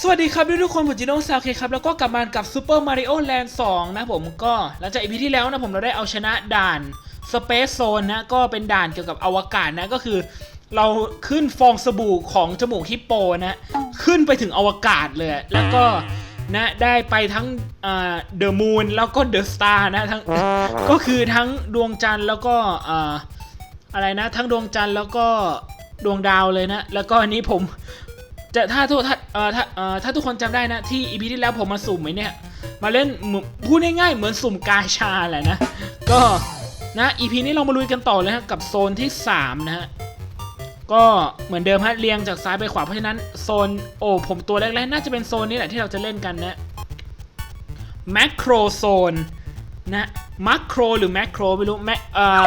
สวัสดีครับทุกคนผมจิโน่ซาวเคครับแล้วก็กลับมากับ Super Mario Land 2 นะผมก็หลังจากอีพีที่แล้วนะผมเราได้เอาชนะด่าน Space Zone นะก็เป็นด่านเกี่ยวกับอวกาศนะก็คือ เราขึ้นฟองสบู่ของจมูกฮิปโปนะขึ้นไปถึงอวกาศเลยแล้วก็นะได้ไปทั้งเดอะมูนแล้วก็เดอะสตาร์นะทั้งก็คือทั้งดวงจันทร์แล้วก็อ่าอะไรนะ ทั้งดวงจันทร์แล้วก็ดวงดาวเลยนะ แล้วก็อันนี้ผม จะถ้าทุกถ้าเอ่อถ้าเอ่อถ้าทุกคนจำได้นะ ที่อีพีที่แล้วผมมาสุ่มไว้เนี่ย มาเล่นเหมือนพูดง่ายๆเหมือนสุ่มกาชาแหละนะ ก็นะอีพีนี้เรามาลุยกันต่อเลยฮะกับโซนที่ 3 นะฮะก็เหมือนเดิมฮะเรียงจากซ้ายไปขวาเพราะฉะนั้นโซนโอ้ผมตัวแรกๆน่าจะเป็นโซนนี้แหละที่เราจะเล่นกันนะแมคโครโซนนะมัคโครหรือแมคโครไม่รู้แมเอ่อ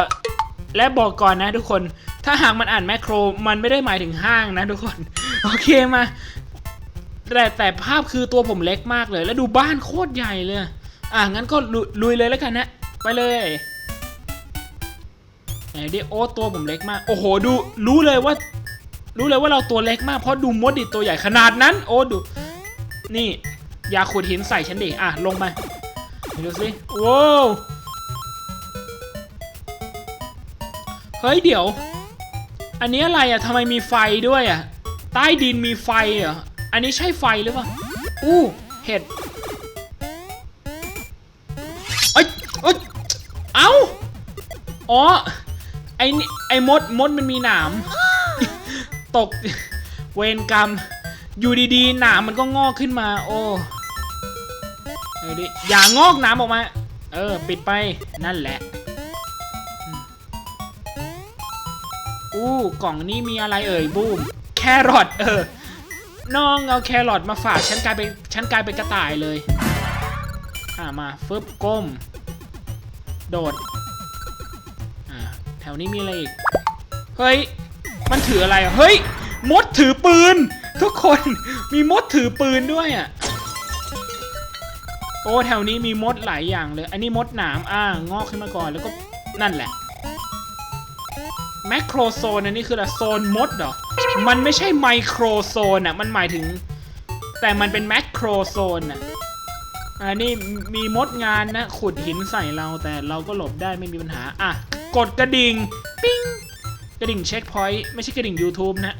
และบอกก่อนนะทุกคน ถ้าหากมันอ่านแมคโครมันไม่ได้หมายถึงห้างนะทุกคน โอเคมาแต่แต่ภาพคือตัวผมเล็กมากเลย แล้วดูบ้านโคตรใหญ่เลย อะงั้นก็ลุยเลยแล้วกันนะ ไปเลยไหนดิโอ้ตัวผมเล็กมาก โอ้โหดูรู้เลยว่า รู้เลยว่าเราตัวเล็กมากเพราะดูมดดิตัวใหญ่ขนาดนั้น โอ้ดู นี่อย่าขุดหินใส่ฉันดิอะลงไปดูสิว้าวเฮ้ยเดี๋ยว อันนี้อะไรอะทำไมมีไฟด้วยอะ ใต้ดินมีไฟเหรอ อันนี้ใช่ไฟหรือเปล่า อู้เห็ดเอ้ยเอ้ยเอ้า อ๋อ ไอ้นี่ไอ้มดมดมันมีหนาม ตก เวรกรรม อยู่ดีๆ หนามมันก็งอกขึ้นมา โอ้เฮ้ยดิอย่างงอกหนามออกมา เออ ปิดไป นั่นแหละ อู้ กล่องนี้มีอะไรเอ่ยบูม แครอทเออ น้องเอาแครอทมาฝากฉันกลายเป็นฉันกลายเป็นกระต่ายเลย อ่ามาฟึบก้ม โดด อ่าแถวนี้มีอะไรอีก เฮ้ย มันถืออะไรอะเฮ้ย มดถือปืน ทุกคนมีมดถือปืนด้วยอะโอ้แถวนี้มีมดหลายอย่างเลย อันนี้มดหนามอ่างอกขึ้นมาก่อนแล้วก็นั่นแหละ แมคโครโซนอันนี้คืออะไรโซนมดเหรอ มันไม่ใช่ไมโครโซนอะ มันหมายถึง แต่มันเป็นแมคโครโซนอะอันนี้มีมดงานนะ ขุดหินใส่เราแต่เราก็หลบได้ไม่มีปัญหา อะ กดกระดิ่ง ปิ้ง กระดิ่งเช็คพอยต์ไม่ใช่กระดิ่ง YouTube นะ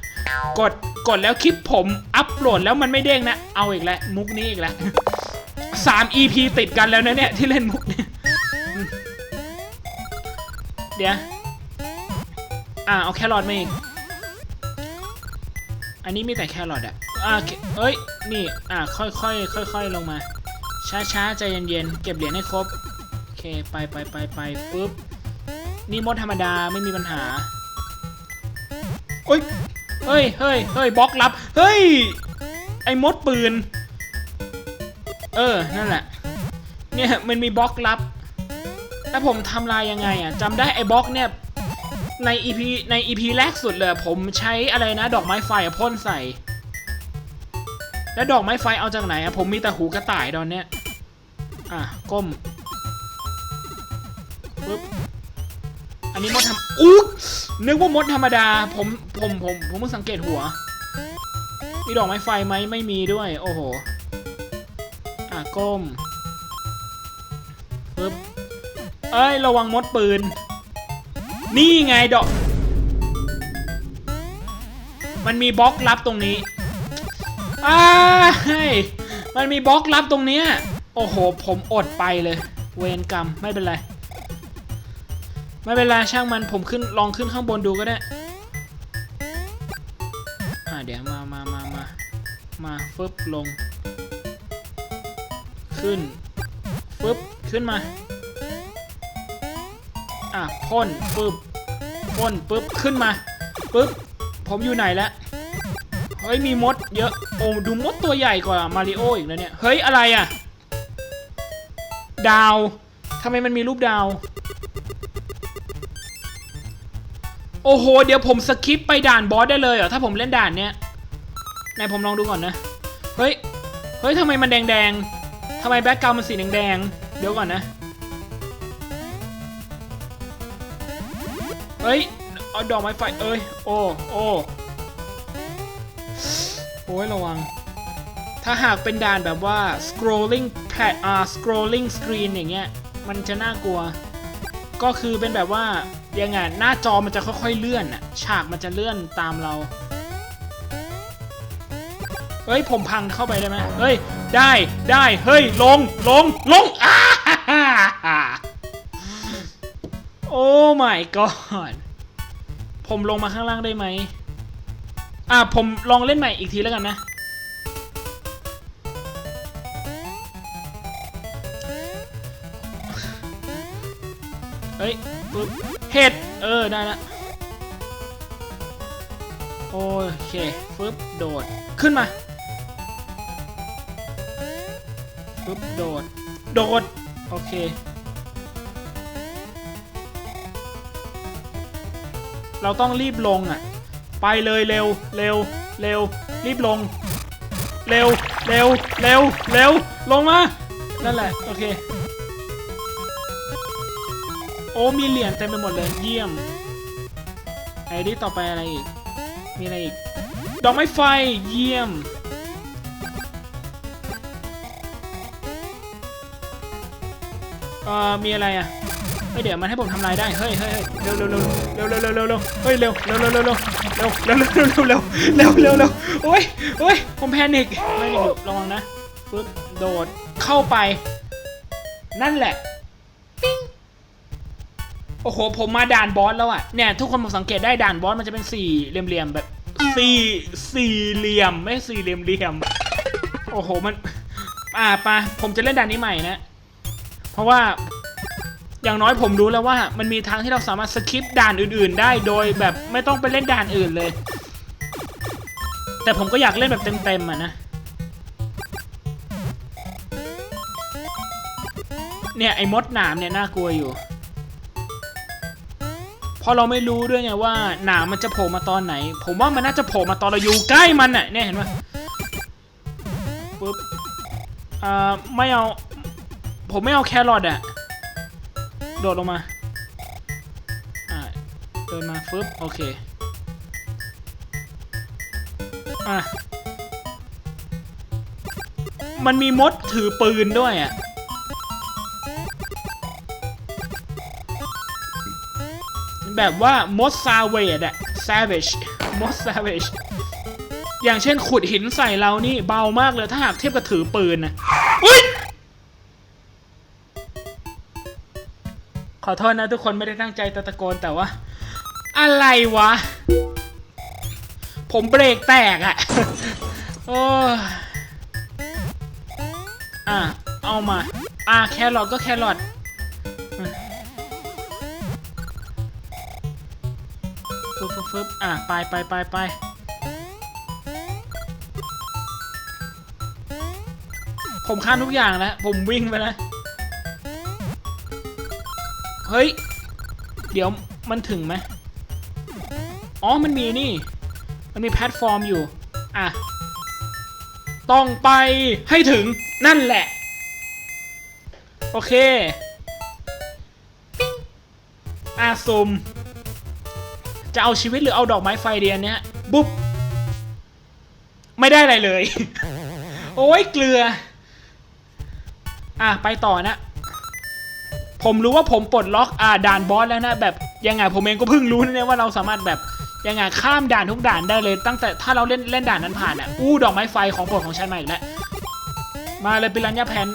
กดกดแล้วคลิปผมอัปโหลดแล้วมันไม่เด้งนะ เอาอีกแล้ว มุกนี้อีกแล้วสาม EP ติดกันแล้วนะเนี่ย ที่เล่นมุกเนี่ยเดี๋ยว อ่าเอาแครอทมาอีก อันนี้มีแต่แครอทอะอ่าเอ้ย นี่ อ่า ค่อยค่อยค่อยค่อยๆลงมา ช้าช้าใจเย็นๆเก็บเหรียญให้ครบ โอเค ไปไปไปไปปุ๊บ นี่มดธรรมดาไม่มีปัญหาเอ้ย เฮ้ยเฮ้ยเฮ้ยบล็อกลับ เฮ้ย ไอ้มดปืน เออ นั่นแหละ เนี่ย มันมีบล็อกลับ แล้วผมทำลายยังไงอะจำได้ไอ้บล็อกเนี่ย ใน EP ใน EP แรกสุดเลยผมใช้อะไรนะ ดอกไม้ไฟพ่นใส่ แล้วดอกไม้ไฟเอาจากไหนอะผมมีแต่หูกระต่ายตอนเนี้ย อะ ก้มปึ๊บอันนี้มดทำอุ๊ยนึกว่ามดธรรมดา ผมผมผมผมเพิ่งสังเกตหัว มีดอกไม้ไฟไหมไม่มีด้วย โอ้โห อะ ก้มปึ๊บเอ้ย ระวังมดปืน นี่ไงดอก มันมีบล็อกลับตรงนี้อ้ามันมีบล็อกลับตรงเนี้ย โอ้โห ผมอดไปเลย เวรกรรม ไม่เป็นไร ไม่เป็นไรช่างมันผมขึ้นลองขึ้นข้างบนดูก็ได้ อ่าเดี๋ยวมามามามามาฟึบลง ขึ้นฟึบขึ้นมา อะพ่นปึ๊บพ่นปึ๊บขึ้นมาปึ๊บผมอยู่ไหนแล้วเฮ้ยมีมดเยอะโอ้ดูมดตัวใหญ่กว่ามาริโออีกแล้วเนี่ยเฮ้ยอะไรอะดาวทำไมมันมีรูปดาว โอ้โห เดี๋ยวผมสคิปไปด่านบอสได้เลยเหรอ ถ้าผมเล่นด่านเนี้ยไหนผมลองดูก่อนนะ เฮ้ย เฮ้ยทำไมมันแดงๆทำไมแบ็กกราวมันสีแดงๆเดี๋ยวก่อนนะ เฮ้ยเอาดอกไม้ไฟเอ้ยโอ้โอ้โอ้ยระวัง ถ้าหากเป็นด่านแบบว่า scrolling pad อ่า scrolling screen อย่างเงี้ยมันจะน่ากลัว ก็คือเป็นแบบว่ายังไงหน้าจอมันจะค่อยๆเลื่อนอะฉากมันจะเลื่อนตามเราเฮ้ยผมพังเข้าไปได้ไหมเฮ้ยได้ได้เฮ้ยลงลงลงอ้าฮ่าฮ่า โอ้ my god ผมลงมาข้างล่างได้ไหม อะ ผมลองเล่นใหม่อีกทีแล้วกันนะ เฮ้ยเห็ด เออ ได้ละ โอเค ฟึบ โดด ขึ้นมา ฟึบ โดด โดด โอเค เราต้องรีบลงอะ ไปเลยเร็วเร็วเร็วรีบลง เร็วเร็วเร็วเร็วลงมานั่นแหละโอเค โอ้มีเหรียญเต็มไปหมดเลยเยี่ยมไอ้นี่ต่อไปอะไรอีก มีอะไรอีก ดอกไม้ไฟเยี่ยม เอ่อ มีอะไรอะ เฮ้ยเดี๋ยวมันให้ผมทำลายได้ เฮ้ยเฮ้ยเร็วเร็วเร็วเร็วเร็วเร็วเร็วเฮ้ยเร็วเร็วเร็วเร็วเร็วเร็วเร็วเร็วเร็วเร็วเร็วเร็วเร็วโอ้ยโอ้ยผมแพนิคไม่หยุดระวังนะปึ๊บโดดเข้าไป นั่นแหละปิ้งโอ้โหผมมาด่านบอสแล้วอะเนี่ยทุกคนผมสังเกตได้ด่านบอสมันจะเป็นสี่เหลี่ยมๆแบบสี่สี่เหลี่ยมไม่สี่เหลี่ยมเหลี่ยมโอ้โหมันอ่าปะผมจะเล่นด่านนี้ใหม่นะ เพราะว่า อย่างน้อยผมรู้แล้วว่ามันมีทางที่เราสามารถสคิปด่านอื่นๆ ได้โดยแบบไม่ต้องไปเล่นด่านอื่นเลย แต่ผมก็อยากเล่นแบบเต็มๆอะนะ เนี่ยไอ้มดหนามเนี่ยน่ากลัวอยู่พราะเราไม่รู้ด้วยไงว่าหนามมันจะโผล่มาตอนไหน ผมว่ามันน่าจะโผล่มาตอนเราอยู่ใกล้มันน่ะเนี่ยเห็นปะปุ๊บอ่าไม่เอา ผมไม่เอาแครอทอะ โดดลงมา อ่า เดินมาฟึบโอเค อะ มันมีมดถือปืนด้วยอะ แบบว่ามดซาเวดอะ savage มด savage อย่างเช่นขุดหินใส่เรานี่เบามากเลยถ้าหากเทียบกับถือปืนนะอุ้ย อโทษนะทุกคนไม่ได้ตั้งใจตะโกนแต่ว่า อะไรวะ ผมเบรกแตกอะโอ้อะ เอามา อะแครอทก็แครอทฟึบฟึบฟึบอะ ไปไปไปไปผมข้ามทุกอย่างแล้ว ผมวิ่งไปแล้ว เฮ้ย เดี๋ยวมันถึงไหมอ๋อ มันมีนี่ มันมีแพลตฟอร์มอยู่ อะ ต้องไปให้ถึงนั่นแหละ โอเคอะซุม จะเอาชีวิตหรือเอาดอกไม้ไฟเดียนเนี้ยบุ๊บ ไม่ได้อะไรเลย โอ้ยเกลือ อะ ไปต่อนะ ผมรู้ว่าผมปลดล็อกอ่าด่านบอสแล้วนะแบบยังไงผมเองก็เพิ่งรู้นะเนี่ยว่าเราสามารถแบบยังไงข้ามด่านทุกด่านได้เลย ตั้งแต่ถ้าเราเล่นเล่นด่านนั้นผ่านอะอู้ดอกไม้ไฟของโปรดของฉันมาอีกแล้วมาเลยปิรันยาแพน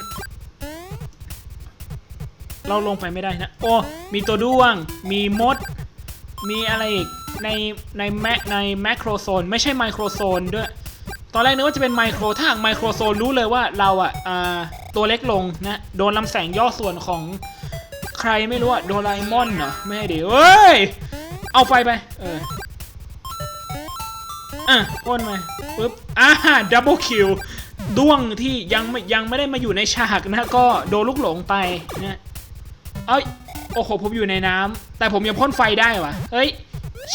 เราลงไปไม่ได้นะ โอ้ มีตัวด้วง มีมด มีอะไรอีก ใน ในแมในแมโครโซน ไม่ใช่ไมโครโซนด้วย ตอนแรกนึกว่าจะเป็นไมโคร ถ้าหากไมโครโซนรู้เลยว่าเราอะอ่าตัวเล็กลงนะ โดนลำแสงย่อส่วนของ ใครไม่รู้อะโดราเอมอนเหรอไม่ให้ดีเอ้ย เอาไฟไป เออ อะพ่นมาปึ๊บ อ่าดับเบิลคิวด้วงที่ยังไม่ยังไม่ได้มาอยู่ในฉากนะ ก็โดนลูกหลงไปนะเอ้ย โอ้โห ผมอยู่ในน้ำ แต่ผมยังพ่นไฟได้วะเฮ้ย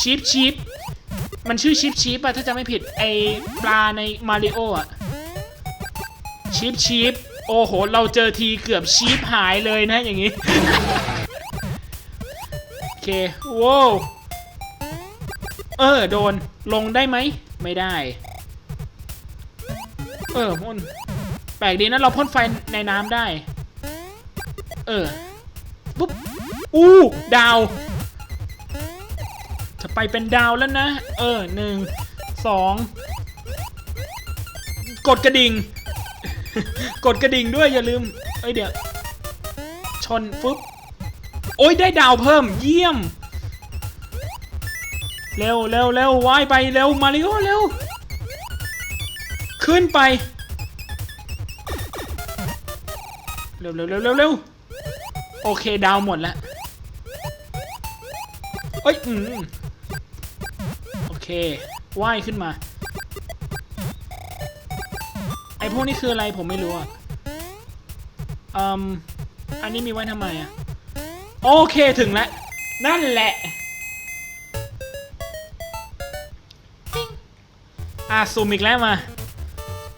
ชีฟชีฟมันชื่อชีฟชีฟอะถ้าจะไม่ผิด ไอปลาในมาริโออะชีฟชีฟ โอ้โห เราเจอทีเกือบชีฟหายเลยนะอย่างงี้ โอเคว้าวเออ โดน ลงได้ไหม ไม่ได้ เออพ่นแปลกดีนะ เราพ่นไฟในน้ำได้ เออ ปุ๊บ อู้ ดาว จะไปเป็นดาวแล้วนะ เออหนึ่ง สอง กดกระดิ่ง กดกระดิ่งด้วยอย่าลืมเอ้ยเดี๋ยวชนฟึบโอ้ยได้ดาวเพิ่มเยี่ยม เร็วเร็วเร็วว่ายไปเร็วมาริโอเร็ว ขึ้นไป เร็วเร็วเร็วเร็วเร็วโอเคดาวหมดแล้วเอ้ยอืมโอเคว่ายขึ้นมา พวกนี้คืออะไรผมไม่รู้อะอืมอันนี้มีไว้ทำไมอะ โอเคถึงแล้ว นั่นแหละ อะซูมอีกแล้วมา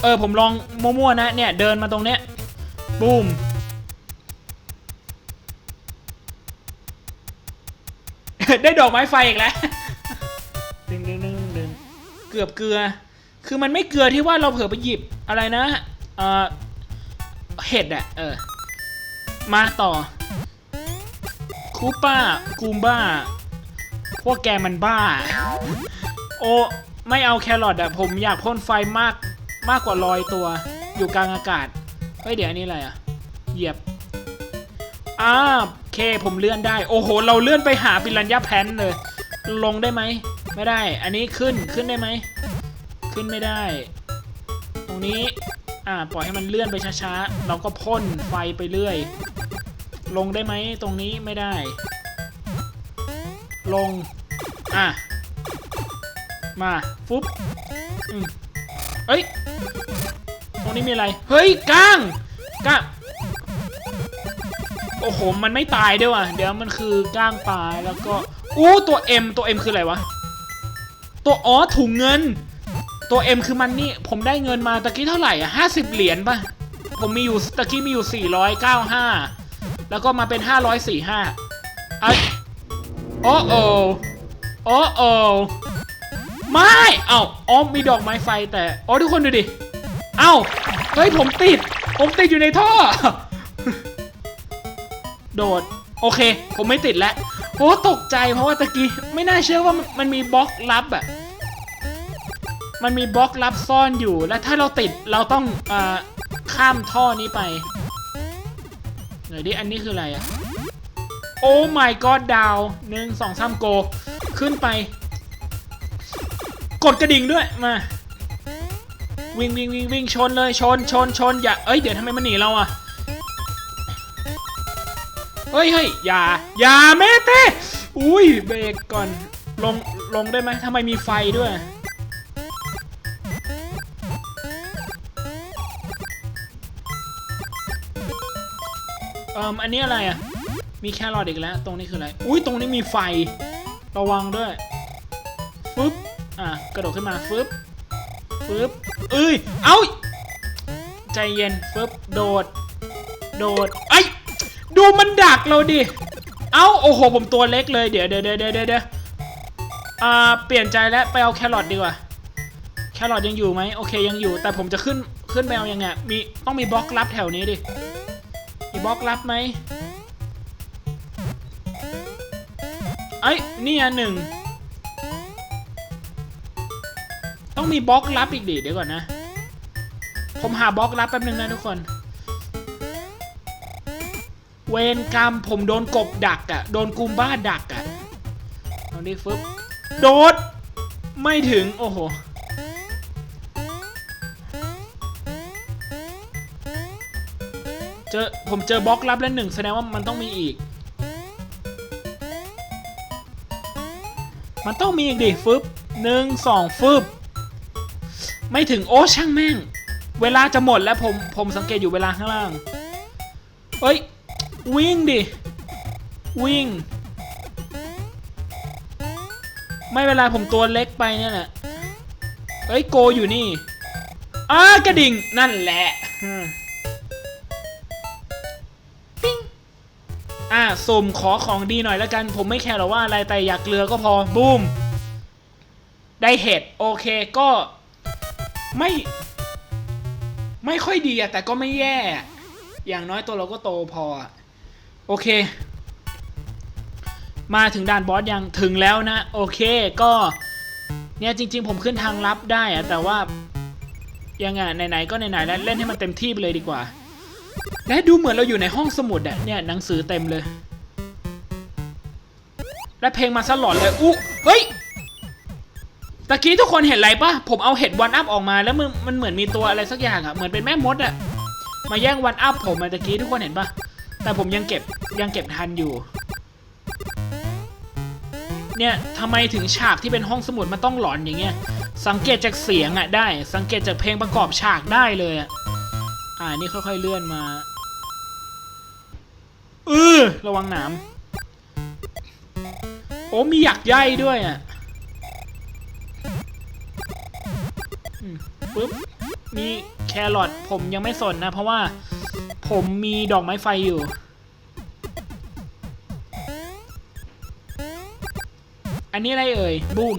เออ ผมลองมั่วๆนะ เนี่ย เดินมาตรงเนี้ยบูมได้ดอกไม้ไฟอีกแล้วดึงดึงดึงดึงเกือบเกลือ คือมันไม่เกลือที่ว่าเราเผลอไปหยิบ อะไรนะเออเห็ดอะเออ มาต่อ คูป้ากูมบ้า พวกแกมันบ้า โอ ไม่เอาแครอทอะผมอยากพ่นไฟมากมากกว่าลอยตัว อยู่กลางอากาศเฮ้ยเดี๋ยวอันนี้อะไรอะเหยียบอ่าเคผมเลื่อนได้ โอ้โห เราเลื่อนไปหาปิรันยาแพนเลย ลงได้ไหม ไม่ได้ อันนี้ขึ้นขึ้นได้ไหม ขึ้นไม่ได้ นี้ อ่า ปล่อยให้มันเลื่อนไปช้าๆ เราก็พ่นไฟไปเรื่อย ลงได้ไหมตรงนี้ไม่ได้ ลง อะ มาฟุ๊บอืมเอ้ย ตรงนี้มีอะไร เฮ้ยก้างก้างโอ้โห มันไม่ตายด้วยว่ะ เดี๋ยวมันคือก้างปลาแล้วก็ อู้ ตัว M ตัว M คืออะไรวะ ตัวอ๋อถุงเงิน ตัว M คือมันนี่ ผมได้เงินมาตะกี้เท่าไหร่อะห้าสิบเหรียญป่ะ ผมมีอยู่ตะกี้มีอยู่สี่ร้อยเก้าห้าแล้วก็มาเป็นห้าร้อยสี่ห้าไอ้โอ้โอโอ้โอไม่เอ้าอ๋อมีดอกไม้ไฟแต่อ๋อทุกคนดูดิ เอ้า เฮ้ย ผมติด ผมติดอยู่ในท่อ โดด โอเค ผมไม่ติดแล้ว โอ้ ตกใจเพราะว่าตะกี้ ไม่น่าเชื่อว่ามันมีบล็อกลับอะ มันมีบล็อกลับซ่อนอยู่ และถ้าเราติดเราต้องอข้ามท่อนี้ไปไหนดิอันนี้คืออะไรอะโอ้ my god ดาวหนึ่งสองสามโก ขึ้นไป กดกระดิ่งด้วยมา วิ่งวิ่งวิ่งวิ่งชนเลยชนชนชนอย่า เอ้ย เดี๋ยวทำไมมันหนีเราอะเฮ้ยเฮ้ยอย่า อย่าเมเต้อุ้ยเบรกก่อนลงลงได้ไหมทำไมมีไฟด้วย เอ่มอันนี้อะไรอะ มีแครอทอีกแล้ว ตรงนี้คืออะไร อุ้ยตรงนี้มีไฟ ระวังด้วยฟึบอะ กระโดดขึ้นมาฟึบฟึบเอ้ย เอ้า ใจเย็นฟึบโดด โดด ไอ้ยดูมันดักเราดิ เอ้า โอ้โห ผมตัวเล็กเลยเดี๋ยวเดี๋ยวเดี๋ยวเดี๋ยวเดี๋ยวอ่า เปลี่ยนใจแล้ว ไปเอาแครอทดีกว่า แครอทยังอยู่ไหมโอเคยังอยู่ แต่ผมจะขึ้นขึ้นไปเอายังไง มีต้องมีบล็อกลับแถวนี้ดิ บล็อกลับไหมไอ้ยนี่อันหนึ่ง ต้องมีบล็อกลับอีกดิเดี๋ยวก่อนนะ ผมหาบล็อกลับแป๊บนึงนะทุกคน เวรกรรมผมโดนกบดักอะ่ะ โดนกุมบ้าดักอะ่ะเอาดิฟึบโดด ไม่ถึง โอ้โห เจอผมเจอบล็อกลับแล้วหนึ่งแสดงว่ามันต้องมีอีก มันต้องมีอีกดิฟึบหนึ่งสองฟึบไม่ถึงโอ้ช่างแม่ง เวลาจะหมดแล้วผมผมสังเกตอยู่เวลาข้างล่างเอ้ย วิ่งดิ วิ่ง ไม่เวลาผมตัวเล็กไปเนี่ยแหละเอ้ย โกอยู่นี่อ้ากระดิ่งนั่นแหละ อ่าสุ่มขอของดีหน่อยแล้วกัน ผมไม่แคร์หรอกว่าอะไรแต่อยากเกลือก็พอบูมได้เห็ดโอเคก็ไม่ ไม่ค่อยดีอะแต่ก็ไม่แย่ อย่างน้อยตัวเราก็โตพอ โอเค มาถึงด่านบอสยังถึงแล้วนะ โอเคก็เนี่ยจริง ๆ ผมขึ้นทางลับได้อะแต่ว่ายังไงไหนๆก็ไหนๆแล้วเล่นให้มันเต็มที่ไปเลยดีกว่า และดูเหมือนเราอยู่ในห้องสมุดอะเนี่ยหนังสือเต็มเลย และเพลงมาซะหลอนเลยอู้เฮ้ยตะกี้ทุกคนเห็นอะไรปะผมเอาเห็ดวันอัพออกมาแล้วมันมันเหมือนมีตัวอะไรสักอย่างอะเหมือนเป็นแม่มดอะมาแย่งวันอัพผมอะตะกี้ทุกคนเห็นปะแต่ผมยังเก็บยังเก็บทันอยู่ เนี่ยทำไมถึงฉากที่เป็นห้องสมุดมันต้องหลอนอย่างเงี้ยสังเกตจากเสียงอะได้ สังเกตจากเพลงประกอบฉากได้เลยอะ อ่านี่ค่อยๆเลื่อนมาเออระวังหนามโอ้มีหยักใยด้วยอะอืมปึ๊บมีแครอทผมยังไม่สนนะ เพราะว่าผมมีดอกไม้ไฟอยู่ อันนี้อะไรเอ่ย บูม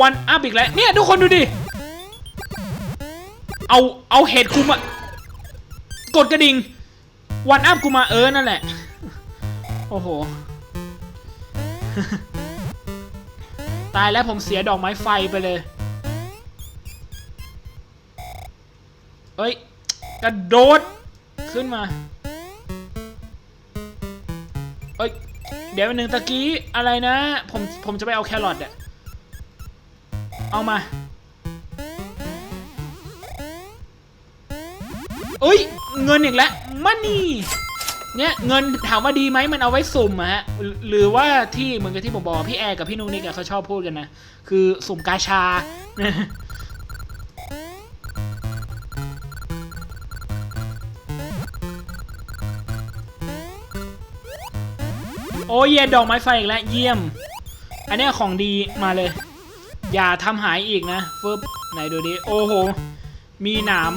วันอัพอีกแล้ว เนี่ย ทุกคนดูดิ เอา เอาเห็ดกูมา กดกระดิ่งวันอัพกูมาเออนั่นแหละ โอ้โห ตายแล้วผมเสียดอกไม้ไฟไปเลย เอ้ย กระโดด ขึ้นมา เอ้ย เดี๋ยวหนึ่งตะกี้อะไรนะ ผมผมจะไปเอาแครอทอะเอามา เอ้ย เงินอีกแล้วมันนี่เนี่ยเงินถามว่าดีไหมมันเอาไว้สุ่มอะฮะหรือว่าที่เหมือนกับที่ผมบอกพี่แอร์กับพี่นุกนิกเขาชอบพูดกันนะ คือสุ่มกาชา โอ้ยดอกไม้ไฟอีกแล้ว เยี่ยม อันนี้ของดีมาเลย อย่าทำหายอีกนะฟึบไหนดูดิ โอ้โห มีหนาม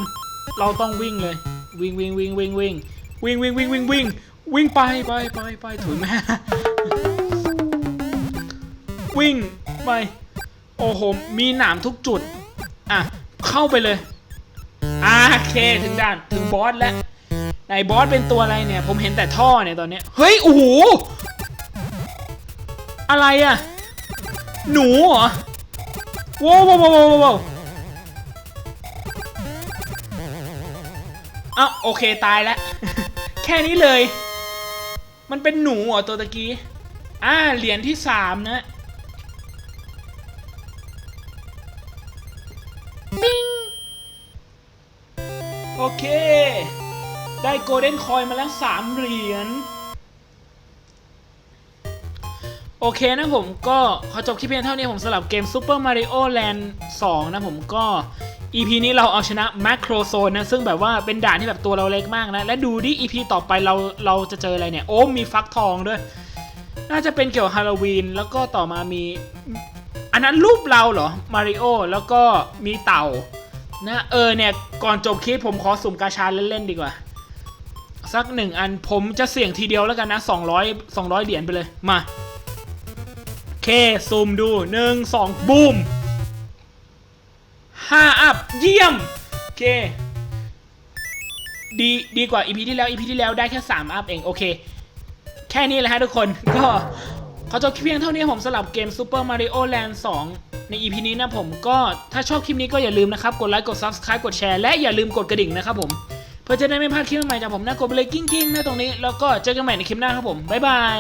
เราต้องวิ่งเลย วิ่งวิ่งวิ่งวิ่งวิ่งวิ่งวิ่งวิ่งวิ่งวิ่งวิ่งไปไปไปไปถุยแม่วิ่งไป โอ้โห มีหนามทุกจุด อะ เข้าไปเลยอ่าโอเคถึงด่านถึงบอสแล้วไหนบอสเป็นตัวอะไรเนี่ย ผมเห็นแต่ท่อเนี่ยตอนเนี้ยเฮ้ยโอ้โหอะไรอะหนูเหรอว้าวว้าวว้าว อ้าโอเคตายแล้ว แค่นี้เลย มันเป็นหนูเหรอตัวตะกี้ อ่าเหรียญที่สามนะปิ้งโอเค ได้โกลเด้นคอยมาแล้วสามเหรียญโอเคนะผมก็ขอจบคลิปเพียงเท่านี้ผมสำหรับเกม Super Mario Land 2 นะผมก็ EP นี้เราเอาชนะ Macro Zone นะซึ่งแบบว่าเป็นด่านที่แบบตัวเราเล็กมากนะ และดูดิ EP ต่อไปเราเราจะเจออะไรเนี่ย โอ้มีฟักทองด้วย น่าจะเป็นเกี่ยวกับฮาโลวีนแล้วก็ต่อมามี อันนั้นรูปเราเหรอมาริโอแล้วก็มีเต่านะเออเนี่ยก่อนจบคลิปผมขอสุ่มกาชาเล่นๆดีกว่า สักหนึ่งอันผมจะเสี่ยงทีเดียวแล้วกันนะ 200 200 เหรียญไปเลยมา เค ซูมดูหนึ่งสองบูม ห้าอัพ เยี่ยม โอเค ดี ดีกว่าอีพีที่แล้วอีพีที่แล้วได้แค่สามอัพเอง โอเค แค่นี้แหละฮะทุกคน ก็ขอจบเพียงเท่านี้ผมสำหรับเกม Super Mario Land 2 ใน EP นี้นะผมก็ถ้าชอบคลิปนี้ก็อย่าลืมนะครับ กดไลค์ กด Subscribe กดแชร์ และอย่าลืมกดกระดิ่งนะครับผม เพื่อจะได้ไม่พลาดคลิปใหม่จากผมนะกดไปเลยกิ้งๆนะตรงนี้ แล้วก็เจอกันใหม่ในคลิปหน้าครับผม บ๊ายบาย